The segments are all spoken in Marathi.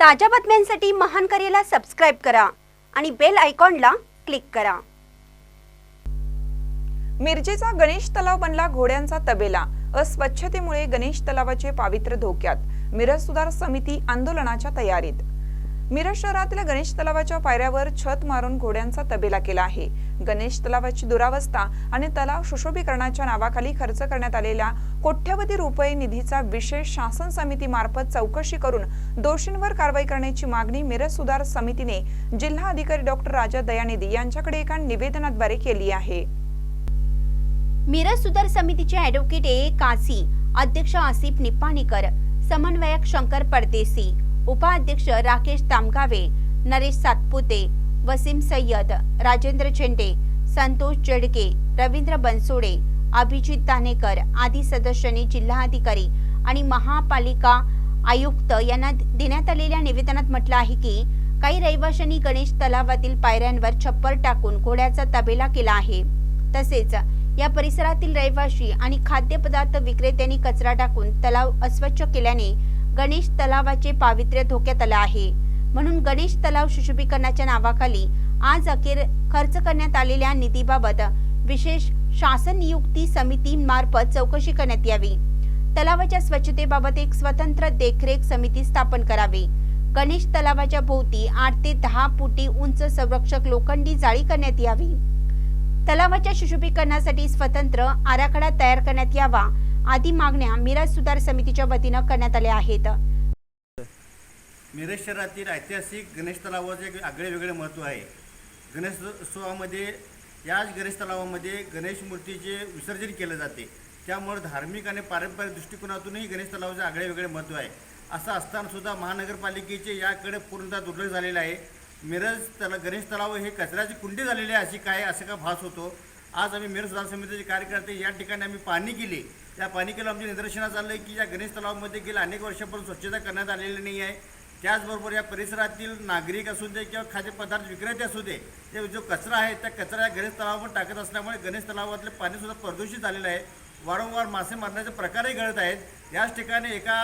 ताज्या बातम्यांसाठी महान करेला सबस्क्राईब करा आणि बेल आयकॉनला क्लिक करा. मिरजेचा गणेश तलाव बनला घोड्यांचा तबेला. अस्वच्छतेमुळे गणेश तलावाचे पावित्र्य धोक्यात. मिरज सुधार समिती आंदोलनाच्या तयारीत. मिरज शहरातल्या गणेश तलावाच्या पायऱ्यावर छत मारून घोड्यांचा तबेला केला आहे. गणेश तलावाची दुरावस्था आणि तलाव सुशोभीकरणाच्या नावाखाली खर्च करण्यात आलेल्या कोट्यवधी रुपये निधीचा विशेष शासन समितीमार्फत चौकशी करून दोषींवर कारवाई करण्याची मागणी मिरज सुधार समितीने जिल्हा अधिकारी डॉक्टर राजा दयानिधी यांच्याकडे एका निवेदनाद्वारे केली आहे. मिरज सुधार समितीचे ॲडव्होकेट ए. काझी अध्यक्ष आसिफ निपाणीकर समन्वयक शंकर परदेसी उपाध्यक्ष राकेश तामगावे नरेश सातपुते वसीम सय्यद राजेंद्र झेंडे संतोष जडके रवींद्र बनसोडे अभिजित दानेकर आदी सदस्यांनी जिल्हाधिकारी आणि महापालिका आयुक्त यांना देण्यात आलेल्या निवेदनात म्हटलं आहे की काही रहिवाशांनी गणेश तलावातील पायऱ्यांवर छप्पर टाकून घोड्याचा तबेला केला आहे. तसेच या परिसरातील रहिवाशी आणि खाद्यपदार्थ विक्रेत्यांनी कचरा टाकून तलाव अस्वच्छ केल्याने गणेश तलावाचे पावित्र्य धोक्यात आलं आहे. म्हणून गणेश तलाव सुशोभीकरणाच्या नावाखाली आज अखेर खर्च करण्यात आलेल्या निधीबाबत विशेष शासन नियुक्ती समितीमार्फत चौकशी करण्यात यावी. तलावाच्या स्वच्छतेबाबत एक स्वतंत्र देखरेख समिती स्थापन करावी. गणेश तलावाच्या भोवती आठ ते दहा फुटी उंच संरक्षक लोखंडी जाळी करण्यात यावी. तलावाच्या सुशोभीकरणासाठी स्वतंत्र आराखडा तयार करण्यात यावा. आदी मागण्या मिरज सुधार समितीच्या वतीनं करण्यात आल्या आहेत. मिरज शहरातील ऐतिहासिक गणेश तलावाचे एक आगळे वेगळे महत्त्व आहे. गणेश उत्सवामध्ये याच गणेश तलावामध्ये गणेश मूर्तीचे विसर्जन केले जाते. त्यामुळे धार्मिक आणि पारंपरिक दृष्टिकोनातूनही गणेश तलावाचे आगळे वेगळे महत्त्व आहे. असं असतानासुद्धा महानगरपालिकेचे याकडे पूर्णतः दुर्लक्ष झालेलं आहे. मिरज तला गणेश तलाव हे कचऱ्याची कुंडी झालेली आहे अशी काय असं का भास होतो? आज आम्ही मिरज सुधार समितीचे कार्यकर्ते या ठिकाणी आम्ही पाहणी केली. त्या पाणी केलं आमच्या निदर्शनास आलं की या गणेश तलावामध्ये गेल्या अनेक वर्षापासून स्वच्छता करण्यात आलेली नाही आहे. त्याचबरोबर या परिसरातील नागरिक असू दे किंवा खाद्यपदार्थ विक्रेते असू दे ते जो कचरा आहे त्या कचरा या गणेश तलावावर टाकत असल्यामुळे गणेश तलावातले पाणीसुद्धा प्रदूषित झालेलं आहे. वारंवार मासे मारण्याचे प्रकारही घडत आहेत. याच ठिकाणी एका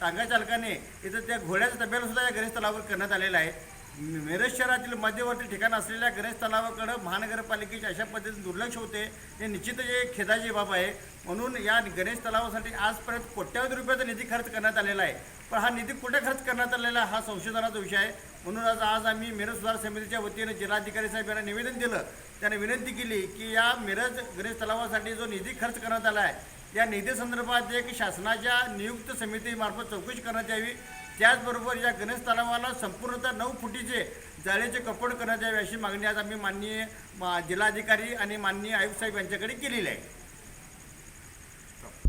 टांगा चालकाने इथं त्या घोड्याचा तब्याला सुद्धा या गणेश तलावावर करण्यात आलेला आहे. मिरज शहरातील मध्यवर्ती ठिकाण असलेल्या गणेश तलावाकडं महानगरपालिकेचे अशा पद्धतीने दुर्लक्ष होते. हे निश्चितच एक खेदाची बाब आहे. म्हणून या गणेश तलावासाठी आजपर्यंत कोट्यावधी रुपयाचा निधी खर्च करण्यात आलेला आहे. पण हा निधी कुठे खर्च करण्यात आलेला आहे हा संशोधनाचा विषय आहे. म्हणून आज आज आम्ही मिरज सुधार समितीच्या वतीने जिल्हाधिकारी साहेब यांना निवेदन दिलं. त्याने विनंती केली की या मिरज गणेश तलावासाठी जो निधी खर्च करण्यात आला आहे या निधी संदर्भात एक शासनाच्या नियुक्त समितीमार्फत चौकशी करण्यात यावी. त्याचबरोबर या गणेश तलावाला संपूर्णतः नऊ फुटीचे जाळ्याचे कपड करण्यात यावे अशी मागणी आज आम्ही माननीय जिल्हाधिकारी आणि माननीय आयुक्त साहेब यांच्याकडे केलेली आहे.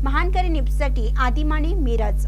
महानकरी निपसाठी आदिमाणी मिराज.